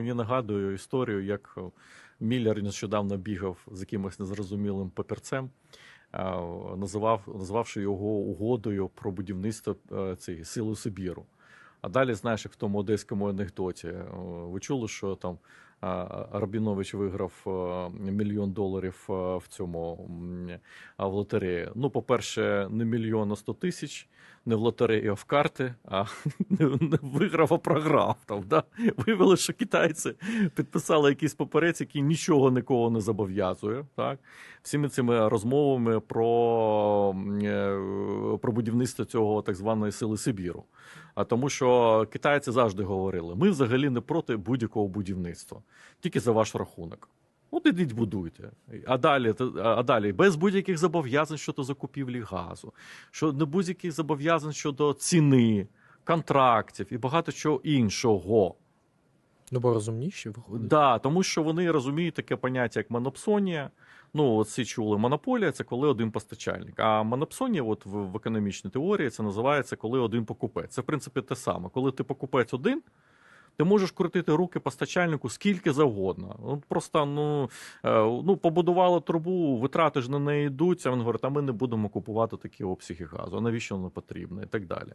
мені нагадує історію, як е, Міллер нещодавно бігав з якимось незрозумілим папірцем, е, називав, назвавши його угодою про будівництво е, цієї сили Сибіру. А далі, знаєш, як в тому одеському анекдоті, ви чули, що там Рабінович виграв е, мільйон доларів е, в цьому в лотереї. Ну, по-перше, не мільйон, а сто тисяч, не в лотереї, а в карти, а не, виграв, а програв. Там, да? Виявилося, що китайці підписали якийсь паперець, який нічого нікого не зобов'язує. Так? Всіми цими розмовами про, про будівництво цього так званої сили Сибіру. А тому, що китайці завжди говорили: ми взагалі не проти будь-якого будівництва, тільки за ваш рахунок. От ідіть будуйте. А далі, а далі без будь-яких зобов'язань щодо закупівлі газу, що не будь-яких зобов'язань щодо ціни, контрактів і багато чого іншого. Ну, бо розумніші виходить. Да, тому що вони розуміють таке поняття, як монопсонія. Ну, всі чули монополія це коли один постачальник. А монопсонія, от в, в економічній теорії, це називається коли один покупець. Це в принципі те саме. Коли ти покупець один, ти можеш крутити руки постачальнику скільки завгодно. От просто ну, е, ну побудували трубу, витрати ж на неї йдуть. А він говорить, а ми не будемо купувати такі обсяги газу. Навіщо воно потрібно? І так далі.